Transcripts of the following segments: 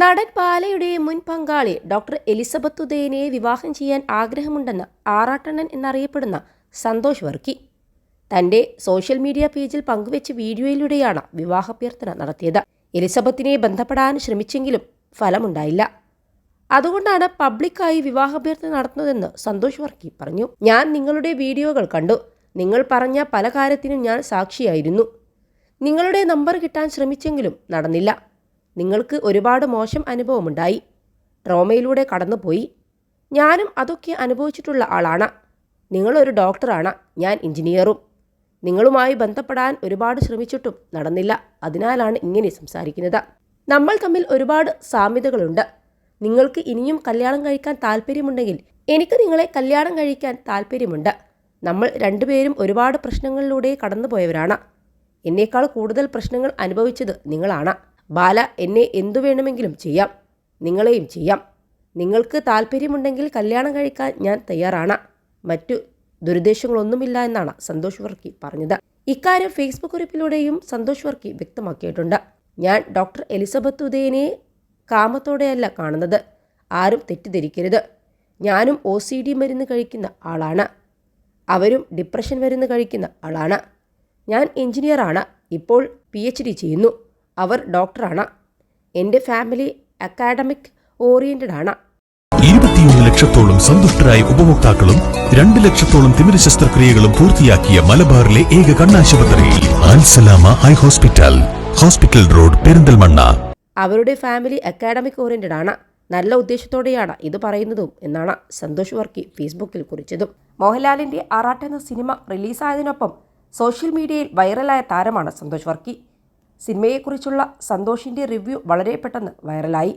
നടൻ പാലയുടെ മുൻ പങ്കാളി ഡോക്ടർ എലിസബത്ത് ഉദയനെ വിവാഹം ചെയ്യാൻ ആഗ്രഹമുണ്ടെന്ന് ആറാട്ടണ്ണൻ എന്നറിയപ്പെടുന്ന സന്തോഷ് വർക്കി. തന്റെ സോഷ്യൽ മീഡിയ പേജിൽ പങ്കുവെച്ച വീഡിയോയിലൂടെയാണ് വിവാഹാഭ്യർത്ഥന നടത്തിയത്. എലിസബത്തിനെ ബന്ധപ്പെടാൻ ശ്രമിച്ചെങ്കിലും ഫലമുണ്ടായില്ല. അതുകൊണ്ടാണ് പബ്ലിക്കായി വിവാഹാഭ്യർത്ഥന നടത്തുന്നതെന്ന് സന്തോഷ് വർക്കി പറഞ്ഞു. ഞാൻ നിങ്ങളുടെ വീഡിയോകൾ കണ്ടു. നിങ്ങൾ പറഞ്ഞ പല കാര്യത്തിനും ഞാൻ സാക്ഷിയായിരുന്നു. നിങ്ങളുടെ നമ്പർ കിട്ടാൻ ശ്രമിച്ചെങ്കിലും നടന്നില്ല. നിങ്ങൾക്ക് ഒരുപാട് മോശം അനുഭവമുണ്ടായി. ട്രോമയിലൂടെ കടന്നുപോയി. ഞാനും അതൊക്കെ അനുഭവിച്ചിട്ടുള്ള ആളാണ്. നിങ്ങളൊരു ഡോക്ടറാണ്. ഞാൻ എഞ്ചിനീയറും. നിങ്ങളുമായി ബന്ധപ്പെടാൻ ഒരുപാട് ശ്രമിച്ചിട്ടും നടന്നില്ല. അതിനാലാണ് ഇങ്ങനെ സംസാരിക്കുന്നത്. നമ്മൾ തമ്മിൽ ഒരുപാട് സാമ്യതകളുണ്ട്. നിങ്ങൾക്ക് ഇനിയും കല്യാണം കഴിക്കാൻ താല്പര്യമുണ്ടെങ്കിൽ എനിക്ക് നിങ്ങളെ കല്യാണം കഴിക്കാൻ താല്പര്യമുണ്ട്. നമ്മൾ രണ്ടുപേരും ഒരുപാട് പ്രശ്നങ്ങളിലൂടെ കടന്നുപോയവരാണ്. എന്നേക്കാൾ കൂടുതൽ പ്രശ്നങ്ങൾ അനുഭവിച്ചത് നിങ്ങളാണ്. ബാല എന്നെ എന്തു വേണമെങ്കിലും ചെയ്യാം. നിങ്ങളെയും ചെയ്യാം. നിങ്ങൾക്ക് താല്പര്യമുണ്ടെങ്കിൽ കല്യാണം കഴിക്കാൻ ഞാൻ തയ്യാറാണ്. മറ്റു ദുരുദ്ദേശങ്ങളൊന്നുമില്ല എന്നാണ് സന്തോഷ് വർക്കി പറഞ്ഞത്. ഇക്കാര്യം ഫേസ്ബുക്ക് കുറിപ്പിലൂടെയും സന്തോഷ് വർക്കി വ്യക്തമാക്കിയിട്ടുണ്ട്. ഞാൻ ഡോക്ടർ എലിസബത്ത് ഉദയനെ കാമത്തോടെയല്ല കാണുന്നത്. ആരും തെറ്റിദ്ധരിക്കരുത്. ഞാനും ഒ സി ഡി മരുന്ന് കഴിക്കുന്ന ആളാണ്. അവരും ഡിപ്രഷൻ മരുന്ന് കഴിക്കുന്ന ആളാണ്. ഞാൻ എഞ്ചിനീയറാണ്. ഇപ്പോൾ പി എച്ച് ഡി ചെയ്യുന്നു. അവർ ഡോക്ടറാണ്. എന്റെ ഫാമിലി അക്കാഡമിക് ഓറിയന്റഡ് ആണ് ഇരുപത്തിയൊന്ന് ലക്ഷത്തോളം സന്തുഷ്ടരായ ഉപഭോക്താക്കളും രണ്ട് ലക്ഷത്തോളം തിമിര ശസ്ത്രക്രിയകളും പൂർത്തിയാക്കിയ മലബാറിലെ ഏക കണ്ണാശുപത്രി Alsalama eye hospital hospital road Perinthalmanna. അവരുടെ ഫാമിലി അക്കാഡമിക് ഓറിയന്റഡ് ആണ് നല്ല ഉദ്ദേശത്തോടെയാണ് ഇത് പറയുന്നതും എന്നാണ് സന്തോഷ് വർക്കി ഫേസ്ബുക്കിൽ കുറിച്ചതും. മോഹൻലാലിന്റെ ആറാട്ട് എന്ന സിനിമ റിലീസായതിനൊപ്പം സോഷ്യൽ മീഡിയയിൽ വൈറലായ താരമാണ് സന്തോഷ് വർക്കി. സിനിമയെക്കുറിച്ചുള്ള സന്തോഷിന്റെ റിവ്യൂ വളരെ പെട്ടെന്ന് വൈറലായി.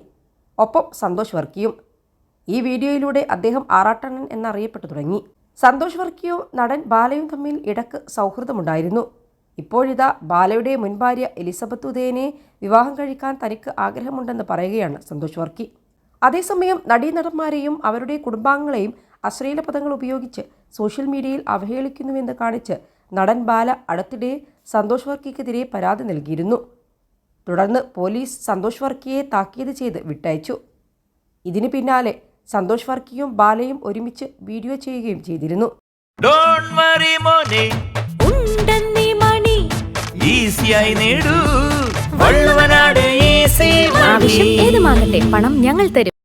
ഒപ്പം സന്തോഷ് വർക്കിയും. ഈ വീഡിയോയിലൂടെ അദ്ദേഹം ആറാട്ടണ്ണൻ എന്നറിയപ്പെട്ടു തുടങ്ങി. സന്തോഷ് വർക്കിയോ നടൻ ബാലയും തമ്മിൽ ഇടയ്ക്ക് സൗഹൃദമുണ്ടായിരുന്നു. ഇപ്പോഴിതാ ബാലയുടെ മുൻ ഭാര്യ എലിസബത്ത് ഉദയനെ വിവാഹം കഴിക്കാൻ തനിക്ക് ആഗ്രഹമുണ്ടെന്ന് പറയുകയാണ് സന്തോഷ് വർക്കി. അതേസമയം നടീനടന്മാരെയും അവരുടെ കുടുംബാംഗങ്ങളെയും അശ്ലീല പദങ്ങൾ ഉപയോഗിച്ച് സോഷ്യൽ മീഡിയയിൽ അവഹേളിക്കുന്നുവെന്ന് കാണിച്ച് നടൻ ബാല അടുത്തിടെ സന്തോഷ് വർക്കിക്കെതിരെ പരാതി നൽകിയിരുന്നു. തുടർന്ന് പോലീസ് സന്തോഷ് വർക്കിയെ താക്കീത് ചെയ്ത് വിട്ടയച്ചു. ഇതിന് പിന്നാലെ സന്തോഷ് വർക്കിയും ബാലയും ഒരുമിച്ച് വീഡിയോ ചെയ്യുകയും ചെയ്തിരുന്നു. ഡോണ്ട് വറി മോനെ. ഉണ്ടെന്നീ മണി. ഈസിയായി നേടൂ. വള്ളുവനാട് ഈസി ആവശ്യം ഏതുമാകട്ടെ പണം ഞങ്ങൾ തരും.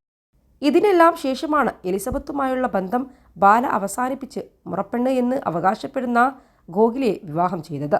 ഇതിനെല്ലാം ശേഷമാണ് എലിസബത്തുമായുള്ള ബന്ധം ബാല അവസാനിപ്പിച്ച് മുറപ്പെണ്ണ് എന്ന് അവകാശപ്പെടുന്ന ഗോഖിലെ വിവാഹം ചെയ്തത്.